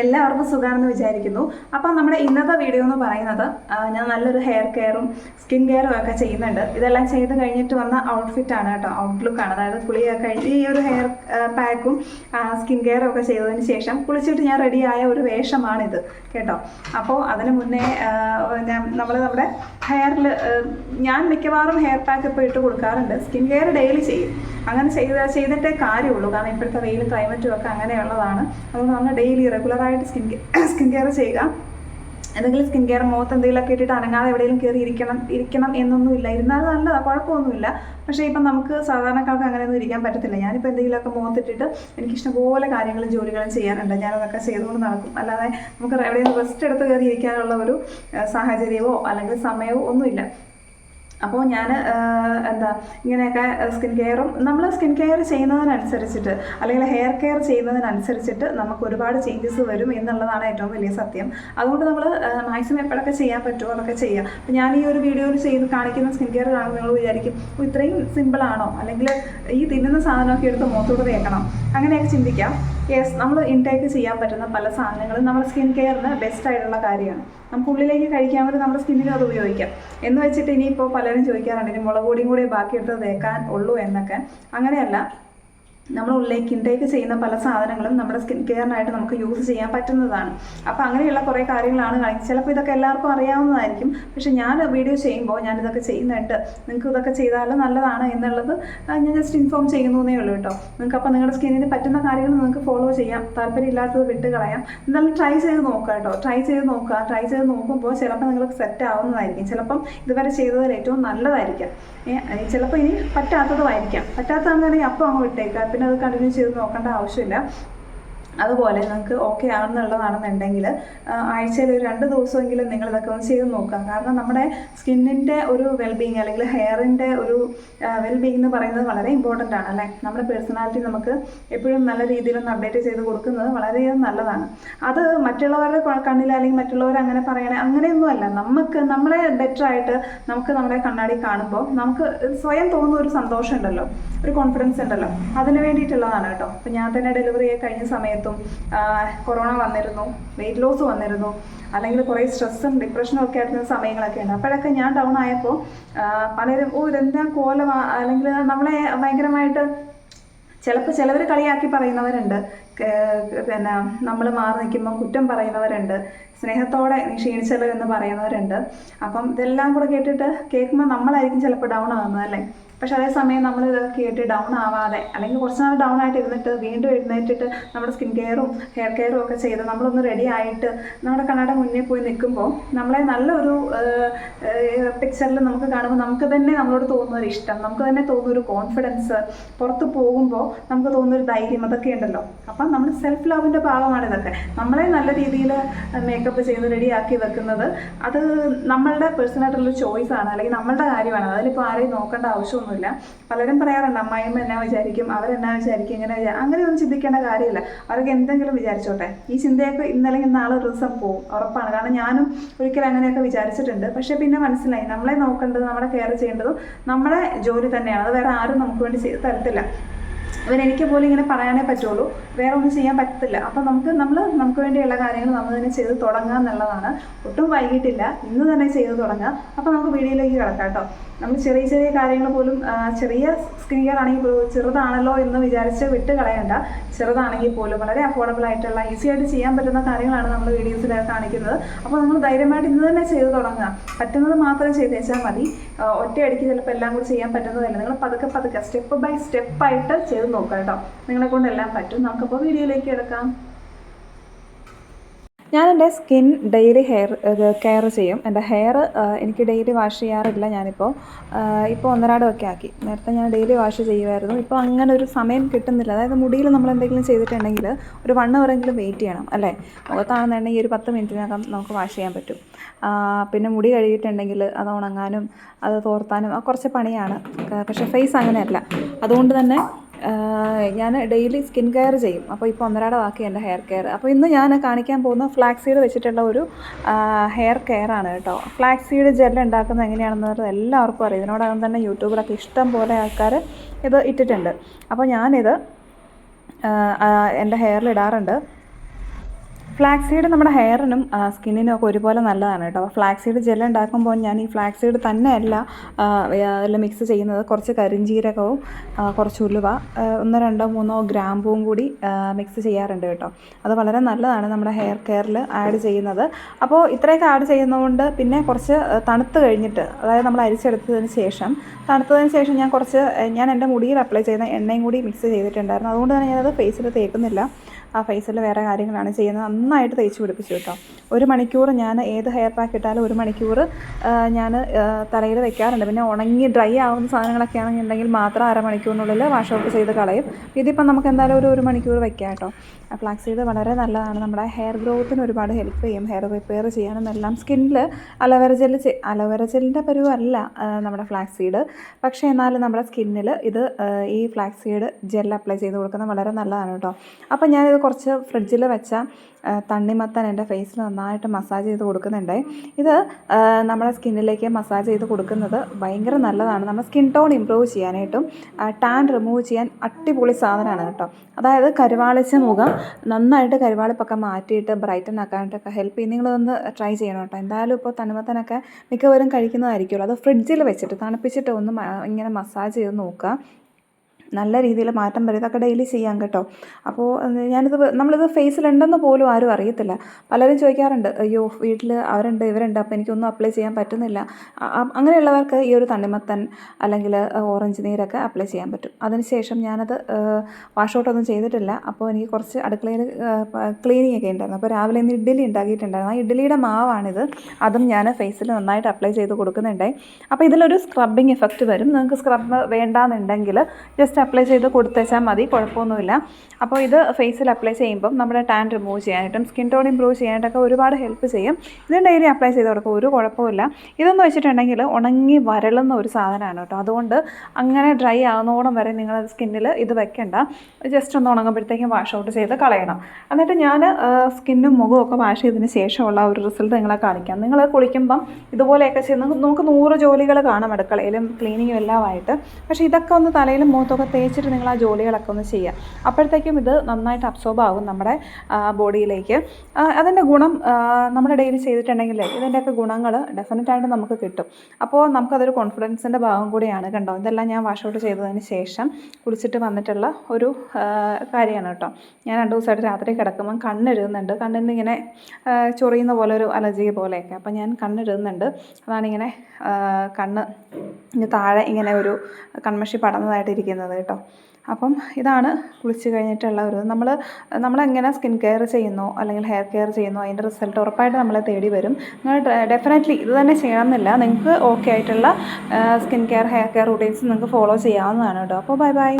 എല്ലാ എല്ലാവർക്കും സുഖമാണെന്ന് വിചാരിക്കുന്നു. അപ്പം നമ്മുടെ ഇന്നത്തെ വീഡിയോ എന്ന് പറയുന്നത് ഞാൻ നല്ലൊരു ഹെയർ കെയറും സ്കിൻ കെയറും ഒക്കെ ചെയ്യുന്നുണ്ട്. ഇതെല്ലാം ചെയ്ത് കഴിഞ്ഞിട്ട് വന്ന ഔട്ട്ഫിറ്റ് ആണ് കേട്ടോ. ആണ്. അതായത് കുളിയൊക്കെ കഴിഞ്ഞ് ഈ ഒരു ഹെയർ പാക്കും സ്കിൻ കെയറും ഒക്കെ ചെയ്തതിന് ശേഷം കുളിച്ചിട്ട് ഞാൻ റെഡിയായ ഒരു വേഷമാണിത്. കേട്ടോ. അപ്പോൾ അതിന് മുന്നേ ഞാൻ നമ്മൾ നമ്മുടെ ഹെയറിൽ ഞാൻ മിക്കവാറും ഹെയർ പാക്ക് ഇപ്പോൾ ഇട്ട് കൊടുക്കാറുണ്ട്. സ്കിൻ കെയർ ഡെയിലി ചെയ്യും. അങ്ങനെ ചെയ്ത് ചെയ്തിട്ടേ കാര്യമുള്ളൂ. കാരണം ഇപ്പോഴത്തെ വെയിലും ക്ലൈമറ്റും ഒക്കെ അങ്ങനെയുള്ളതാണ്. അതുകൊണ്ട് നമ്മൾ ഡെയിലി റെഗുലറായിട്ട് സ്കിൻ സ്കിൻ കെയർ ചെയ്യുക. എന്തെങ്കിലും സ്കിൻ കെയർ മുഖത്ത് എന്തെങ്കിലുമൊക്കെ ഇട്ടിട്ട് അനങ്ങാതെ എവിടെയെങ്കിലും കയറി ഇരിക്കണം ഇരിക്കണം എന്നൊന്നുമില്ല ഇരുന്നാൽ നല്ലതാണ് കുഴപ്പമൊന്നുമില്ല. പക്ഷേ ഇപ്പം നമുക്ക് സാധാരണക്കാർക്ക് അങ്ങനെയൊന്നും ഇരിക്കാൻ പറ്റത്തില്ല. ഞാനിപ്പോൾ എന്തെങ്കിലുമൊക്കെ മുഖത്തിട്ടിട്ട് എനിക്ക് ഇഷ്ടംപോലെ കാര്യങ്ങളും ജോലികളും ചെയ്യാനുണ്ട്. ഞാനതൊക്കെ ചെയ്തുകൊണ്ട് നടക്കും. അല്ലാതെ നമുക്ക് എവിടെയെങ്കിലും റെസ്റ്റ് എടുത്ത് കയറി ഇരിക്കാനുള്ള ഒരു സാഹചര്യമോ അല്ലെങ്കിൽ സമയമോ ഒന്നുമില്ല. അപ്പോൾ ഞാൻ എന്താ ഇങ്ങനെയൊക്കെ സ്കിൻ കെയറും നമ്മൾ സ്കിൻ കെയർ ചെയ്യുന്നതിനനുസരിച്ചിട്ട് അല്ലെങ്കിൽ ഹെയർ കെയർ ചെയ്യുന്നതിനനുസരിച്ചിട്ട് നമുക്ക് ഒരുപാട് ചേഞ്ചസ് വരും എന്നുള്ളതാണ് ഏറ്റവും വലിയ സത്യം. അതുകൊണ്ട് നമ്മൾ മാക്സിമം എപ്പോഴൊക്കെ ചെയ്യാൻ പറ്റുമോ അതൊക്കെ ചെയ്യാം. അപ്പം ഞാൻ ഈ ഒരു വീഡിയോയിൽ ചെയ്ത് കാണിക്കുന്ന സ്കിൻ കെയർ കാണുമ്പോൾ നിങ്ങൾ വിചാരിക്കും "ഓ, ഇത്രയും സിമ്പിളാണോ അല്ലെങ്കിൽ ഈ തിന്നുന്ന സാധനമൊക്കെ എടുത്ത് മുഖത്തോട് തേക്കണം. അങ്ങനെയൊക്കെ ചിന്തിക്കാം. യെസ് നമ്മൾ ഇൻടേക്ക് ചെയ്യാൻ പറ്റുന്ന പല സാധനങ്ങളും നമ്മുടെ സ്കിൻ കെയറിന് ബെസ്റ്റ് ആയിട്ടുള്ള കാര്യമാണ്. നമുക്ക് ഉള്ളിലേക്ക് കഴിക്കാൻ വേണ്ടി നമ്മുടെ സ്കിന്നിന് അത് ഉപയോഗിക്കാം. എന്ന് വെച്ചിട്ട് ഇനിയിപ്പോൾ പലരും ചോദിക്കാറുണ്ട് ഇനി മുളക് പൊടിയും കൂടി ബാക്കിയെടുത്ത് തേക്കാൻ ഉള്ളൂ എന്നൊക്കെ. അങ്ങനെയല്ല നമ്മൾ ഉള്ളിലേക്ക് ഇൻടേക്ക് ചെയ്യുന്ന പല സാധനങ്ങളും നമ്മുടെ സ്കിൻ കെയറിനായിട്ട് നമുക്ക് യൂസ് ചെയ്യാൻ പറ്റുന്നതാണ്. അപ്പോൾ അങ്ങനെയുള്ള കുറേ കാര്യങ്ങളാണ് കാണിക്കുന്നത്. ചിലപ്പോൾ ഇതൊക്കെ എല്ലാവർക്കും അറിയാവുന്നതായിരിക്കും. പക്ഷേ ഞാൻ വീഡിയോ ചെയ്യുമ്പോൾ ഞാൻ ഇതൊക്കെ ചെയ്യുന്നുണ്ട്. നിങ്ങൾക്ക് ഇതൊക്കെ ചെയ്താൽ നല്ലതാണ് എന്നുള്ളത് ഞാൻ ജസ്റ്റ് ഇൻഫോം ചെയ്യുന്നതേ ഉള്ളൂ കേട്ടോ. നിങ്ങൾക്ക് അപ്പോൾ നിങ്ങളുടെ സ്കിന്നിന് പറ്റുന്ന കാര്യങ്ങൾ നിങ്ങൾക്ക് ഫോളോ ചെയ്യാം. താല്പര്യമില്ലാത്തത് വിട്ട് കളയാം. എന്തായാലും ട്രൈ ചെയ്ത് നോക്കുക കേട്ടോ. ട്രൈ ചെയ്ത് നോക്കുക. ട്രൈ ചെയ്ത് നോക്കുമ്പോൾ ചിലപ്പോൾ നിങ്ങൾക്ക് സെറ്റ് ആവുന്നതായിരിക്കും. ചിലപ്പം ഇതുവരെ ചെയ്തതിൽ ഏറ്റവും നല്ലതായിരിക്കാം. ചിലപ്പോൾ ഇനി പറ്റാത്തതുമായിരിക്കാം. പറ്റാത്തതാണെന്നുണ്ടെങ്കിൽ അപ്പോൾ അങ്ങ് വിട്ടേക്കുക. പിന്നെ കണ്ടിന്യൂ ചെയ്ത് നോക്കേണ്ട ആവശ്യമില്ല. അതുപോലെ നിങ്ങൾക്ക് ഓക്കെ ആണെന്നുള്ളതാണെന്നുണ്ടെങ്കിൽ ആഴ്ചയിൽ ഒരു രണ്ട് ദിവസമെങ്കിലും നിങ്ങൾ ഇതൊക്കെ ഒന്ന് ചെയ്ത് നോക്കുക. കാരണം നമ്മുടെ സ്കിന്നിന്റെ ഒരു വെൽബീങ് അല്ലെങ്കിൽ ഹെയറിന്റെ ഒരു വെൽബീങ് എന്ന് പറയുന്നത് വളരെ ഇമ്പോർട്ടന്റ് ആണ് അല്ലേ? നമ്മുടെ പേഴ്സണാലിറ്റി നമുക്ക് എപ്പോഴും നല്ല രീതിയിലൊന്ന് അപ്ഡേറ്റ് ചെയ്ത് കൊടുക്കുന്നത് വളരെയധികം നല്ലതാണ്. അത് മറ്റുള്ളവരുടെ കണ്ണിൽ അല്ലെങ്കിൽ മറ്റുള്ളവർ അങ്ങനെ പറയണേ അങ്ങനെയൊന്നും അല്ല. നമുക്ക് നമ്മളെ ബെറ്റർ ആയിട്ട് നമുക്ക് നമ്മുടെ കണ്ണാടി കാണുമ്പോൾ നമുക്ക് സ്വയം തോന്നുന്ന ഒരു സന്തോഷം ഉണ്ടല്ലോ ഒരു കോൺഫിഡൻസ് ഉണ്ടല്ലോ. അതിന് വേണ്ടിയിട്ടുള്ളതാണ് കേട്ടോ. അപ്പം ഞാൻ തന്നെ ഡെലിവറി കഴിഞ്ഞ സമയത്തും ആ, കൊറോണ വന്നിരുന്നു വെയിറ്റ് ലോസ് വന്നിരുന്നു അല്ലെങ്കിൽ കുറേ സ്ട്രെസ്സും ഡിപ്രഷനും ഒക്കെ ആയിരുന്ന സമയങ്ങളൊക്കെ ഉണ്ട്. അപ്പോഴൊക്കെ ഞാൻ ഡൗൺ ആയപ്പോൾ പലരും ഓ ഇതെന്താ കോലമാ? അല്ലെങ്കിൽ നമ്മളെ ഭയങ്കരമായിട്ട് ചിലപ്പോൾ ചിലവർ കളിയാക്കി പറയുന്നവരുണ്ട്. പിന്നെ നമ്മൾ മാറി നിൽക്കുമ്പോൾ കുറ്റം പറയുന്നവരുണ്ട്. സ്നേഹത്തോടെ നീ ക്ഷീണിച്ചല്ലോ എന്ന് പറയുന്നവരുണ്ട്. അപ്പം ഇതെല്ലാം കൂടെ കേട്ടിട്ട് കേൾക്കുമ്പോൾ നമ്മളായിരിക്കും ചിലപ്പോൾ ഡൗൺ ആകുന്നത് അല്ലേ? പക്ഷെ അതേസമയം നമ്മൾ ഇത് കേട്ട് ഡൗൺ ആവാതെ അല്ലെങ്കിൽ കുറച്ച് നാൾ ഡൗൺ ആയിട്ട് ഇരുന്നിട്ട് വീണ്ടും എഴുന്നേറ്റിട്ട് നമ്മുടെ സ്കിൻ കെയറും ഹെയർ കെയറും ഒക്കെ ചെയ്ത് നമ്മളൊന്ന് റെഡി ആയിട്ട് നമ്മുടെ കണ്ണട മുന്നേ പോയി നിൽക്കുമ്പോൾ നമ്മളെ നല്ലൊരു പിക്ചറിൽ നമുക്ക് കാണുമ്പോൾ നമുക്ക് തന്നെ നമ്മളോട് തോന്നുന്ന ഒരു ഇഷ്ടം നമുക്ക് തന്നെ തോന്നുന്ന ഒരു കോൺഫിഡൻസ് പുറത്ത് പോകുമ്പോൾ നമുക്ക് തോന്നുന്ന ഒരു ധൈര്യം അതൊക്കെ ഉണ്ടല്ലോ. അപ്പം നമ്മൾ സെൽഫ് ലവിന്റെ ഭാഗമാണ് ഇതൊക്കെ നമ്മളെ നല്ല രീതിയിൽ മേക്കപ്പ് ചെയ്ത് റെഡിയാക്കി വെക്കുന്നത് അത് നമ്മളുടെ ചോയ്സ് ആണ്. അല്ലെങ്കിൽ നമ്മളുടെ കാര്യമാണ്. അതിലിപ്പോൾ ആരെയും നോക്കേണ്ട ആവശ്യമൊന്നുമില്ല. പലരും പറയാറുണ്ട് അമ്മായിമ്മ എന്നാ വിചാരിക്കും? അവരെന്നാ വിചാരിക്കും? ഇങ്ങനെ അങ്ങനെ അങ്ങനെയൊന്നും ചിന്തിക്കേണ്ട കാര്യമില്ല. അവർക്ക് എന്തെങ്കിലും വിചാരിച്ചോട്ടെ. ഈ ചിന്തയൊക്കെ ഇന്നല്ലെങ്കിൽ നാളെ ഒരു ദിവസം പോകും ഉറപ്പാണ്. കാരണം ഞാനും ഒരിക്കലും അങ്ങനെയൊക്കെ വിചാരിച്ചിട്ടുണ്ട്. പക്ഷേ പിന്നെ മനസ്സിലായി. നമ്മളെ നോക്കേണ്ടത് നമ്മളെ കെയർ ചെയ്യേണ്ടതും നമ്മുടെ ജോലി തന്നെയാണ്. അത് വേറെ ആരും നമുക്ക് വേണ്ടി തരത്തില്ല. ഇവൻ എനിക്ക് പോലും ഇങ്ങനെ പറയാനേ പറ്റുള്ളൂ. വേറെ ഒന്നും ചെയ്യാൻ പറ്റത്തില്ല. അപ്പം നമുക്ക് നമ്മൾ നമുക്ക് വേണ്ടിയുള്ള കാര്യങ്ങൾ നമ്മൾ തന്നെ ചെയ്ത് തുടങ്ങുക എന്നുള്ളതാണ്. ഒട്ടും വൈകിട്ടില്ല. ഇന്ന് തന്നെ ചെയ്ത് തുടങ്ങുക അപ്പം നമുക്ക് വീഡിയോയിലേക്ക് കിടക്കാം കേട്ടോ. നമ്മൾ ചെറിയ ചെറിയ കാര്യങ്ങൾ പോലും ചെറിയ സ്കിൻ കെയർ ആണെങ്കിൽ ചെറുതാണല്ലോ എന്ന് വിചാരിച്ച് വിട്ട് കളയണ്ട ചെറുതാണെങ്കിൽ പോലും വളരെ അഫോർഡബിൾ ആയിട്ടുള്ള ഈസി ആയിട്ട് ചെയ്യാൻ പറ്റുന്ന കാര്യങ്ങളാണ് നമ്മൾ വീഡിയോസിൽ കാണിക്കുന്നത്. അപ്പോൾ നമ്മൾ ധൈര്യമായിട്ട് ഇന്ന് തന്നെ ചെയ്ത് തുടങ്ങുക. പറ്റുന്നത് മാത്രം ചെയ്തേച്ചാൽ മതി. ഒറ്റയടിക്ക് ചിലപ്പോൾ എല്ലാം കൂടി ചെയ്യാൻ പറ്റുന്നതല്ല. നിങ്ങൾ പതുക്കെ പതുക്കെ സ്റ്റെപ്പ് ബൈ സ്റ്റെപ്പായിട്ട് ചെയ്ത് നോക്കുക കേട്ടോ. നിങ്ങളെ കൊണ്ട് എല്ലാം പറ്റും നമുക്കപ്പോൾ വീഡിയോയിലേക്ക് എടുക്കാം ഞാൻ എന്റെ സ്കിൻ ഡെയിലി ഹെയർ കെയർ ചെയ്യും. എന്റെ ഹെയർ എനിക്ക് ഡെയിലി വാഷ് ചെയ്യാറില്ല ഞാനിപ്പോൾ. ഇപ്പോൾ ഒന്നരാടമൊക്കെ ആക്കി. നേരത്തെ ഞാൻ ഡെയിലി വാഷ് ചെയ്യുമായിരുന്നു. ഇപ്പോൾ അങ്ങനെ ഒരു സമയം കിട്ടുന്നില്ല. അതായത് മുടിയിൽ നമ്മൾ എന്തെങ്കിലും ചെയ്തിട്ടുണ്ടെങ്കിൽ ഒരു വൺ അവറെങ്കിലും വെയിറ്റ് ചെയ്യണം അല്ലേ? മുഖത്താണെന്നുണ്ടെങ്കിൽ ഒരു പത്ത് മിനിറ്റിനകം നമുക്ക് വാഷ് ചെയ്യാൻ പറ്റും. പിന്നെ മുടി കഴുകിയിട്ടുണ്ടെങ്കിൽ അത് ഉണങ്ങാനും അത് തോർത്താനും കുറച്ച് പണിയാണ്. പക്ഷേ ഫേസ് അങ്ങനെയല്ല. അതുകൊണ്ട് തന്നെ ഞാൻ ഡെയിലി സ്കിൻ കെയർ ചെയ്യും. അപ്പോൾ ഇപ്പോൾ ഒന്നരാടമാക്കി എന്റെ ഹെയർ കെയർ. അപ്പോൾ ഇന്ന് ഞാൻ കാണിക്കാൻ പോകുന്ന ഫ്ലാക്സ് സീഡ് വെച്ചിട്ടുള്ള ഒരു ഹെയർ കെയർ ആണ് കേട്ടോ. ഫ്ലാക്സ് സീഡ് ജെൽ ഉണ്ടാക്കുന്നത് എങ്ങനെയാണെന്ന് എല്ലാവർക്കും അറിയാം. ഇതിനോടകം തന്നെ യൂട്യൂബിലൊക്കെ ഇഷ്ടം പോലെ ആൾക്കാർ ഇത് ഇട്ടിട്ടുണ്ട്. അപ്പോൾ ഞാനിത് എന്റെ ഹെയറിൽ ഇടാറുണ്ട്. ഫ്ലാക്സ് സീഡ് നമ്മുടെ ഹെയറിനും സ്കിന്നിനും ഒക്കെ ഒരുപോലെ നല്ലതാണ് കേട്ടോ. ഫ്ലാക്സ് സീഡ് ജെൽ ഉണ്ടാക്കുമ്പോൾ ഞാൻ ഈ ഫ്ലാക്സ് സീഡ് തന്നെയല്ല അതിൽ മിക്സ് ചെയ്യുന്നത്. കുറച്ച് കരിഞ്ജീരകവും കുറച്ച് ഉലുവ ഒന്ന് രണ്ടോ മൂന്നോ ഗ്രാമ്പൂവും കൂടി മിക്സ് ചെയ്യാറുണ്ട് കേട്ടോ. അത് വളരെ നല്ലതാണ് നമ്മുടെ ഹെയർ കെയറിൽ ആഡ് ചെയ്യുന്നത്. അപ്പോൾ ഇത്രയൊക്കെ ആഡ് ചെയ്യുന്നതുകൊണ്ട് പിന്നെ കുറച്ച് തണുത്ത് കഴിഞ്ഞിട്ട് അതായത് നമ്മൾ അരിച്ചെടുത്തതിന് ശേഷം തണുത്തതിന് ശേഷം ഞാൻ കുറച്ച് ഞാൻ എന്റെ മുടിയിൽ അപ്ലൈ ചെയ്യുന്ന എണ്ണയും കൂടി മിക്സ് ചെയ്തിട്ടുണ്ടായിരുന്നു. അതുകൊണ്ട് തന്നെ ഞാനത് ഫേസിൽ തേക്കുന്നില്ല. ആ ഫേസിൽ വേറെ കാര്യങ്ങളാണ് ചെയ്യുന്നത്. നന്നായിട്ട് തേച്ച് പിടിപ്പിച്ചു കേട്ടോ. ഒരു മണിക്കൂർ ഞാൻ ഏത് ഹെയർ പാക്ക് ഇട്ടാലും ഒരു മണിക്കൂർ ഞാൻ തലയിൽ വെക്കാറുണ്ട്. പിന്നെ ഉണങ്ങി ഡ്രൈ ആവുന്ന സാധനങ്ങളൊക്കെ ആണെന്നുണ്ടെങ്കിൽ മാത്രം അരമണിക്കൂറിനുള്ളിൽ വാഷ് ഔട്ട് ചെയ്ത് കളയും. ഇതിപ്പം നമുക്ക് എന്തായാലും ഒരു ഒരു മണിക്കൂർ വെക്കാം കേട്ടോ. ഫ്ലാക്സ് സീഡ് വളരെ നല്ലതാണ്. നമ്മുടെ ഹെയർ ഗ്രോത്തിന് ഒരുപാട് ഹെൽപ്പ് ചെയ്യും. ഹെയർ റിപ്പയർ ചെയ്യാനും എല്ലാം. സ്കിന്നിൽ aloe vera gel aloe vera ജെല്ലിന്റെ പരുവല്ല നമ്മുടെ ഫ്ലാക്സ് സീഡ്. പക്ഷേ എന്നാലും നമ്മുടെ സ്കിന്നിൽ ഇത് ഈ ഫ്ലാക്സ് സീഡ് ജെൽ അപ്ലൈ ചെയ്ത് കൊടുക്കുന്നത് വളരെ നല്ലതാണ് കേട്ടോ. അപ്പോൾ ഞാനിത് കുറച്ച് ഫ്രിഡ്ജിൽ വെച്ച തണ്ണിമത്തൻ എന്റെ ഫേസിൽ നന്നായിട്ട് മസാജ് ചെയ്ത് കൊടുക്കുന്നുണ്ട്. ഇത് നമ്മുടെ സ്കിന്നിലേക്ക് മസാജ് ചെയ്ത് കൊടുക്കുന്നത് ഭയങ്കര നല്ലതാണ്. നമ്മുടെ സ്കിൻ ടോൺ ഇമ്പ്രൂവ് ചെയ്യാനായിട്ടും ടാൻ റിമൂവ് ചെയ്യാൻ അടിപൊളി സാധനമാണ് കേട്ടോ. അതായത് കരുവാളിച്ച മുഖം നന്നായിട്ട് കരുവാളിപ്പൊക്കെ മാറ്റിയിട്ട് ബ്രൈറ്റൻ ആക്കാനായിട്ടൊക്കെ ഹെൽപ്പ് ചെയ്യും. നിങ്ങളൊന്ന് ട്രൈ ചെയ്യണം കേട്ടോ. എന്തായാലും ഇപ്പോൾ തണ്ണിമത്തനൊക്കെ മിക്കവരും കഴിക്കുന്നതായിരിക്കുമല്ലോ. അത് ഫ്രിഡ്ജിൽ വെച്ചിട്ട് തണുപ്പിച്ചിട്ട് ഒന്ന് ഇങ്ങനെ മസാജ് ചെയ്ത് നോക്കുക. നല്ല രീതിയിൽ മാറ്റം വരും. ഇതൊക്കെ ഡെയിലി ചെയ്യാം കേട്ടോ. അപ്പോൾ ഞാനിത് നമ്മളിത് ഫേസിലുണ്ടെന്ന് പോലും ആരും അറിയത്തില്ല. പലരും ചോദിക്കാറുണ്ട് അയ്യോ വീട്ടിൽ അവരുണ്ട് ഇവരുണ്ട് അപ്പോൾ എനിക്കൊന്നും അപ്ലൈ ചെയ്യാൻ പറ്റുന്നില്ല. അങ്ങനെയുള്ളവർക്ക് ഈ ഒരു തണ്ണിമത്തൻ അല്ലെങ്കിൽ ഓറഞ്ച് നീരൊക്കെ അപ്ലൈ ചെയ്യാൻ പറ്റും. അതിനുശേഷം ഞാനത് വാഷ് ഔട്ടൊന്നും ചെയ്തിട്ടില്ല. അപ്പോൾ എനിക്ക് കുറച്ച് അടുക്കളയിൽ ക്ലീനിങ് ഒക്കെ ഉണ്ടായിരുന്നു. അപ്പോൾ രാവിലെ ഇന്ന് ഇഡ്ഡലി ഉണ്ടാക്കിയിട്ടുണ്ടായിരുന്നു. ആ ഇഡ്ഡലിയുടെ മാവാണിത്. അതും ഞാൻ ഫേസിൽ നന്നായിട്ട് അപ്ലൈ ചെയ്ത് കൊടുക്കുന്നുണ്ടായി. അപ്പോൾ ഇതിലൊരു സ്ക്രബിങ് എഫക്റ്റ് വരും. നിങ്ങൾക്ക് സ്ക്രബ് വേണ്ടാന്നുണ്ടെങ്കിൽ ജസ്റ്റ് അപ്ലൈ ചെയ്ത് കൊടുത്തേച്ചാൽ മതി കുഴപ്പമൊന്നുമില്ല. അപ്പോൾ ഇത് ഫേസിൽ അപ്ലൈ ചെയ്യുമ്പം നമ്മുടെ ടാൻ റിമൂവ് ചെയ്യാനായിട്ടും സ്കിൻ ടോൺ ഇമ്പ്രൂവ് ചെയ്യാനായിട്ടൊക്കെ ഒരുപാട് ഹെൽപ്പ് ചെയ്യും. ഇത് ഡെയിലി അപ്ലൈ ചെയ്ത് കൊടുക്കും ഒരു കുഴപ്പമില്ല ഇതെന്ന് വെച്ചിട്ടുണ്ടെങ്കിൽ ഉണങ്ങി വരളുന്ന ഒരു സാധനമാണ് കേട്ടോ. അതുകൊണ്ട് അങ്ങനെ ഡ്രൈ ആവുന്നോളം വരെ നിങ്ങൾ സ്കിന്നിൽ ഇത് വെക്കണ്ട. ജസ്റ്റ് ഒന്ന് ഉണങ്ങുമ്പോഴത്തേക്കും വാഷ് ഔട്ട് ചെയ്ത് കളയണം. എന്നിട്ട് ഞാൻ സ്കിന്നും മുഖവും ഒക്കെ വാഷ് ചെയ്തതിന് ശേഷമുള്ള ഒരു റിസൾട്ട് നിങ്ങളെ കാണിക്കാം. നിങ്ങൾ കുളിക്കുമ്പം ഇതുപോലെയൊക്കെ നിങ്ങൾക്ക് നമുക്ക് നൂറ് ജോലികൾ കാണാം അടുക്കളയിലും ക്ലീനിങ്ങും എല്ലാമായിട്ട്. പക്ഷേ ഇതൊക്കെ ഒന്ന് തലയിലും മുഖത്തൊക്കെ തേച്ചിട്ട് നിങ്ങൾ ആ ജോലികളൊക്കെ ഒന്ന് ചെയ്യുക. അപ്പോഴത്തേക്കും ഇത് നന്നായിട്ട് അബ്സോർബ് ആകും നമ്മുടെ ബോഡിയിലേക്ക് അതിന്റെ ഗുണം നമ്മുടെ ഡെയിലി ചെയ്തിട്ടുണ്ടെങ്കിൽ ഇതിന്റെയൊക്കെ ഗുണങ്ങൾ ഡെഫിനറ്റായിട്ട് നമുക്ക് കിട്ടും. അപ്പോൾ നമുക്കതൊരു കോൺഫിഡൻസിന്റെ ഭാഗം കൂടിയാണ് കണ്ടോ? ഇതെല്ലാം ഞാൻ വാഷ് ഔട്ട് ചെയ്തതിന് ശേഷം കുളിച്ചിട്ട് വന്നിട്ടുള്ള ഒരു കാര്യമാണ് കേട്ടോ. ഞാൻ രണ്ട് ദിവസമായിട്ട് രാത്രി കിടക്കുമ്പം കണ്ണെഴുതുന്നുണ്ട്. കണ്ണിന് ഇങ്ങനെ ചൊറിയുന്ന പോലെ ഒരു അലർജി പോലെയൊക്കെ. അപ്പം ഞാൻ കണ്ണെഴുതുന്നുണ്ട്. അതാണിങ്ങനെ കണ്ണ് താഴെ ഇങ്ങനെ ഒരു കൺമഷി പടന്നതായിട്ട് ഇരിക്കുന്നത് കേട്ടോ. അപ്പം ഇതാണ് കുളിച്ച് കഴിഞ്ഞിട്ടുള്ള ഒരു നമ്മൾ നമ്മളെങ്ങനെ സ്കിൻ കെയർ ചെയ്യുന്നോ അല്ലെങ്കിൽ ഹെയർ കെയർ ചെയ്യുന്നോ അതിന്റെ റിസൾട്ട് ഉറപ്പായിട്ട് നമ്മളെ തേടി വരും. നിങ്ങൾ ഡെഫിനറ്റ്ലി ഇത് തന്നെ ചെയ്യണമെന്നില്ല. നിങ്ങൾക്ക് ഓക്കെ ആയിട്ടുള്ള skin care hair care routines നിങ്ങൾക്ക് ഫോളോ ചെയ്യാവുന്നതാണ് കേട്ടോ. അപ്പോൾ ബൈ ബൈ.